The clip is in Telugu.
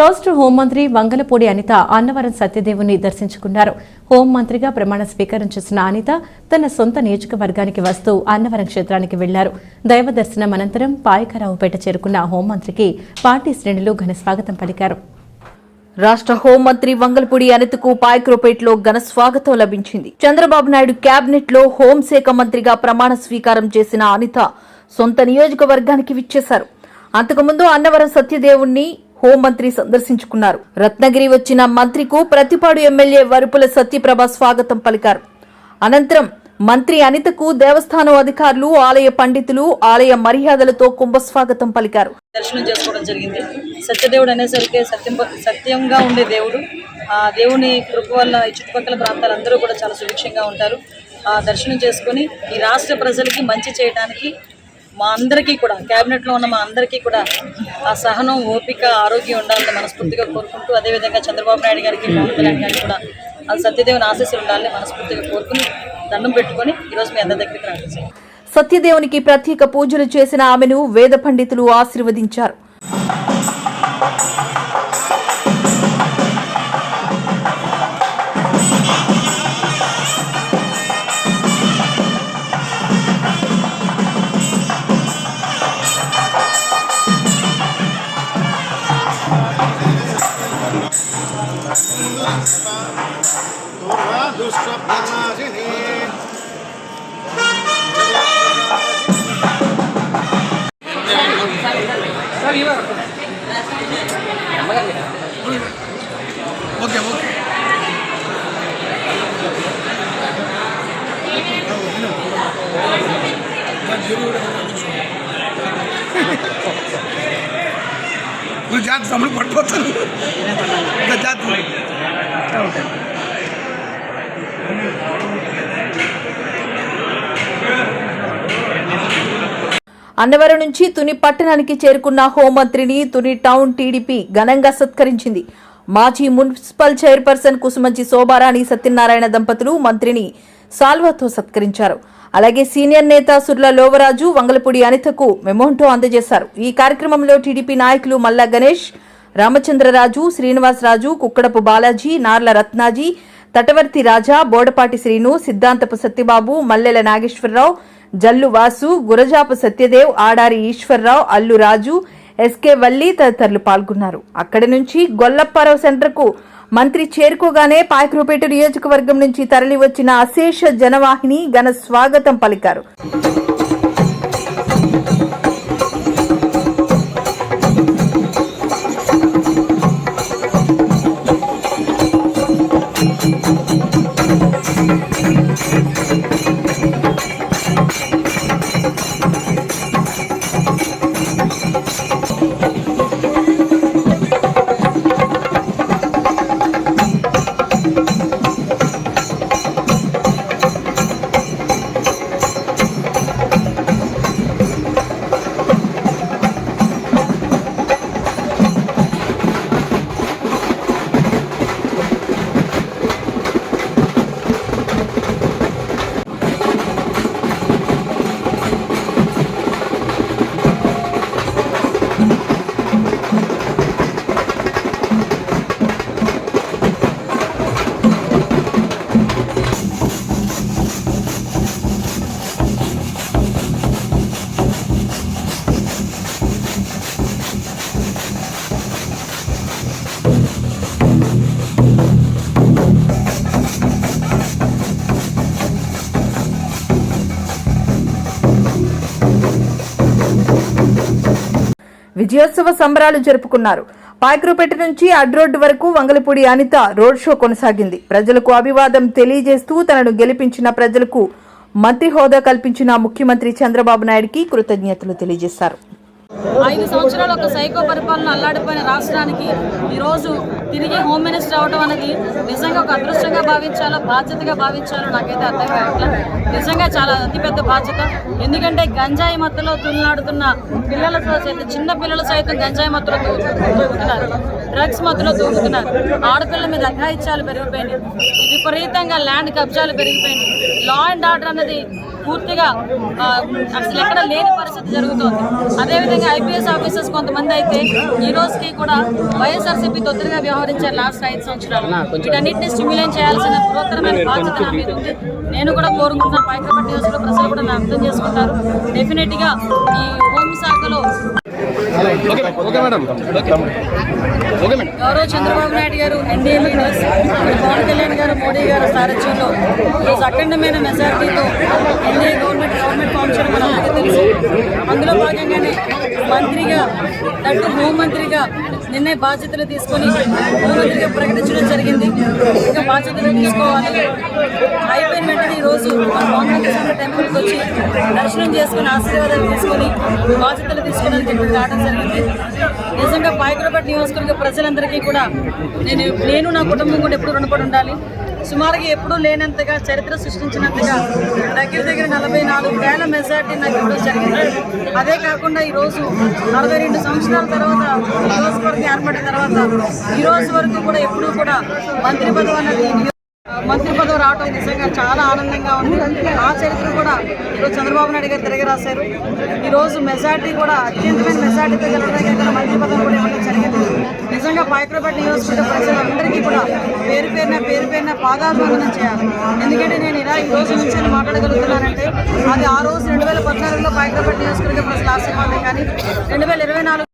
రాష్ట్ర హోంమంత్రి వంగలపూడి అనిత అన్నవరం సత్యదేవుని దర్శించుకున్నారు. హోంమంత్రిగా ప్రమాణ స్వీకారం చేసిన అనిత తన సొంత నియోజకవర్గానికి వస్తూ అన్నవరం క్షేత్రానికి వెళ్ళారు. దైవ దర్శనం అనంతరం పాయకరావుపేట చేరుకున్న హోంమంత్రికి పార్టీ శ్రేణులు ఘన స్వాగతం పలికారు. రాష్ట్ర హోంమంత్రి వంగల్పూడి అనితకు పాయక్రోపేట్లో ఘన స్వాగతం లభించింది. చంద్రబాబు నాయుడు కేబినెట్లో హోంశాఖ మంత్రిగా ప్రమాణ స్వీకారం చేసిన అనిత సొంత నియోజకవర్గానికి విచ్చేశారు. అంతకుముందు అన్నవరం సత్యదేవుణ్ణి హోంమంత్రి సందర్శించుకున్నారు. రత్నగిరి వచ్చిన మంత్రికు ప్రతిపాడు ఎమ్మెల్యే వరుపుల సత్యప్రభ స్వాగతం పలికారు. అనంతరం మంత్రి అనితకు దేవస్థానం అధికారులు ఆలయ పండితులు ఆలయ మర్యాదలతో కుంభస్వాగతం పలికారు. దర్శనం చేసుకోవడం జరిగింది. సత్యదేవుడు అనేసరికి సత్యం సత్యంగా ఉండే దేవుడు. ఆ దేవుని కృప వల్ల ఈ చుట్టుపక్కల ప్రాంతాలందరూ కూడా చాలా సుభిక్షంగా ఉంటారు. ఆ దర్శనం చేసుకొని ఈ రాష్ట్ర ప్రజలకి మంచి చేయడానికి మా అందరికీ కూడా క్యాబినెట్లో ఉన్న మా అందరికీ కూడా ఆ సహనం ఓపిక ఆరోగ్యం ఉండాలని మనస్ఫూర్తిగా కోరుకుంటూ అదేవిధంగా చంద్రబాబు నాయుడు గారికి పవన్ కళ్యాణ్ గారికి కూడా ఆ సత్యదేవుని ఆశీస్సులు ఉండాలని మనస్ఫూర్తిగా కోరుకుని దండం పెట్టుకొని ఈరోజు మీ అందరి దగ్గరికి రావడం సత్యదేవునికి ప్రత్యేక పూజలు చేసిన ఆమెను వేద పండితులు ఆశీర్వదించారు. 도와 두스럽나지니 오케이 오케이 난 요리를 하고 싶어 నువ్వు జాతి తమ్ముడు పడిపోతాను ఇంకా జాతి అన్నవరం నుంచి తుని పట్టణానికి చేరుకున్న హోంమంత్రిని తుని టౌన్ టీడీపీ ఘనంగా సత్కరించింది. మాజీ మున్సిపల్ చైర్పర్సన్ కుసుమంచి శోభారాణి సత్యనారాయణ దంపతులు మంత్రిని సాల్వాతో సత్కరించారు. అలాగే సీనియర్ నేత సుర్ల లోవరాజు వంగలపూడి అనితకు మెమోంటో అందజేశారు. ఈ కార్యక్రమంలో టీడీపీ నాయకులు మల్లా గణేష్ రామచంద్రరాజు శ్రీనివాసరాజు కుక్కడపు బాలాజీ నార్ల రత్నాజీ తటవర్తి రాజా బోడపాటి శ్రీను సిద్ధాంతపు సత్యబాబు మల్లెల నాగేశ్వరరావు జల్లు వాసు గురజాపు సత్యదేవ్ ఆడారి ఈశ్వరరావు అల్లు రాజు ఎస్కే వల్లి తదితరులు పాల్గొన్నారు. అక్కడి నుంచి గొల్లప్పారావు సెంటర్కు మంత్రి చేరుకోగానే పాయకరూపేట నియోజకవర్గం నుంచి తరలి వచ్చిన అశేష జనవాహిని ఘన స్వాగతం పలికారు. విజయోత్సవ సంబరాలు జరుపుకున్నారు. పాయకరూపేట నుంచి అడ్రోడ్డు వరకు వంగలపూడి అనిత రోడ్ షో కొనసాగింది. ప్రజలకు అభివాదం తెలియజేస్తూ తనను గెలిపించిన ప్రజలకు మంత్రి హోదా కల్పించిన ముఖ్యమంత్రి చంద్రబాబు నాయుడికి కృతజ్ఞతలు తెలియజేశారు. ఐదు సంవత్సరాలు ఒక సైకో పరిపాలన అల్లాడిపోయిన రాష్ట్రానికి ఈరోజు తిరిగి హోమ్ మినిస్టర్ అవడం అనేది నిజంగా ఒక అదృష్టంగా భావించాలో బాధ్యతగా భావించాలో నాకైతే అర్థం కావట్లేదు నిజంగా చాలా అతిపెద్ద బాధ్యత. ఎందుకంటే గంజాయి మత్తులో తుల్లాడుతున్న పిల్లలతో సైతం చిన్న పిల్లలు సైతం గంజాయి మత్తులో దూకుతున్నారు డ్రగ్స్ మత్తులో దూకుతున్నారు. ఆడపిల్ల మీద అఘాయిత్యాలు పెరిగిపోయినాయి. విపరీతంగా ల్యాండ్ కబ్జాలు పెరిగిపోయినాయి. లా అండ్ ఆర్డర్ అనేది పూర్తిగా అసలు ఎక్కడ లేని పరిస్థితి జరుగుతోంది. అదేవిధంగా ఐపీఎస్ ఆఫీసర్స్ కొంతమంది అయితే ఈ రోజుకి కూడా వైఎస్ఆర్సీపీ తొత్తులుగా వ్యవహరించారు లాస్ట్ ఐదు సంవత్సరాలు. వీటన్నిటిని స్టిమ్యులేట్ చేయాల్సిన బృహత్తరమైన బాధ్యత నా మీద ఉంది. నేను కూడా కోరుకుంటున్నా పైకపట్టి నియోజకవర్గ ప్రజలు కూడా నా అర్థం చేసుకుంటారు. డెఫినెట్గా ఈ హోంశాఖలో గౌరవ చంద్రబాబు నాయుడు గారు ఎన్డీఏ లీడర్స్ పవన్ కళ్యాణ్ గారు మోడీ గారు సారథ్యంలో ఈరోజు అఖండమైన మెజార్టీతో ఎన్డీఏ గవర్నమెంట్ గవర్నమెంట్ ఫామ్ చేయడం మనందరికీ తెలుసు. అందులో భాగంగానే మంత్రిగా దట్టు హోంమంత్రిగా నిన్నే బాధ్యతలు తీసుకొని హోంమంత్రిగా ప్రకటించడం జరిగింది. ఇంకా బాధ్యతలు తీసుకోవాలి. అయిపోయిన వెంటనే ఈరోజు టెంపుల్కి వచ్చి దర్శనం చేసుకుని ఆశీర్వాదాలు తీసుకొని బాధ్యతలు తీసుకునేందుకు ఇక్కడ రావడం జరిగింది. నిజంగా పాయకురపేట నియోజకవర్గ ప్రజలందరికీ కూడా నేను నేను నా కుటుంబం కూడా ఎప్పుడు రుణపడి ఉండాలి. సుమారుగా ఎప్పుడూ లేనంతగా చరిత్ర సృష్టించినంతగా దగ్గర దగ్గర నలభై నాలుగు వేల మెజార్టీ నాకు ఇవ్వడం జరిగింది. అదే కాకుండా ఈరోజు నలభై రెండు సంవత్సరాల తర్వాత నియోజకవర్గం ఏర్పడిన తర్వాత ఈ రోజు వరకు కూడా ఎప్పుడూ కూడా మంత్రి పదవి అన్నది మంత్రి పదవి రావడం నిజంగా చాలా ఆనందంగా ఉంది. ఆ చరిత్ర కూడా ఈరోజు చంద్రబాబు నాయుడు గారు తిరిగి రాశారు ఈరోజు మెజార్టీ కూడా అత్యంతమైన మెజార్టీతో గెలవడానికి మంత్రి పదవి కూడా ఇవ్వడం జరిగింది. నిజంగా పాయకురపేట నియోజకవర్గ ప్రజలందరికీ కూడా పేరు పేరున పేరు పేరున పాదాభివందనం చేయాలి. ఎందుకంటే నేను ఇలా ఈ రోజు నుంచి మాట్లాడగలుగుతున్నానంటే అది ఆ రోజు రెండు వేల పద్నాలుగులో పాయకురపేట నియోజకవర్గ ప్రజల ఆశీర్వాదం కానీ రెండు వేల ఇరవై నాలుగు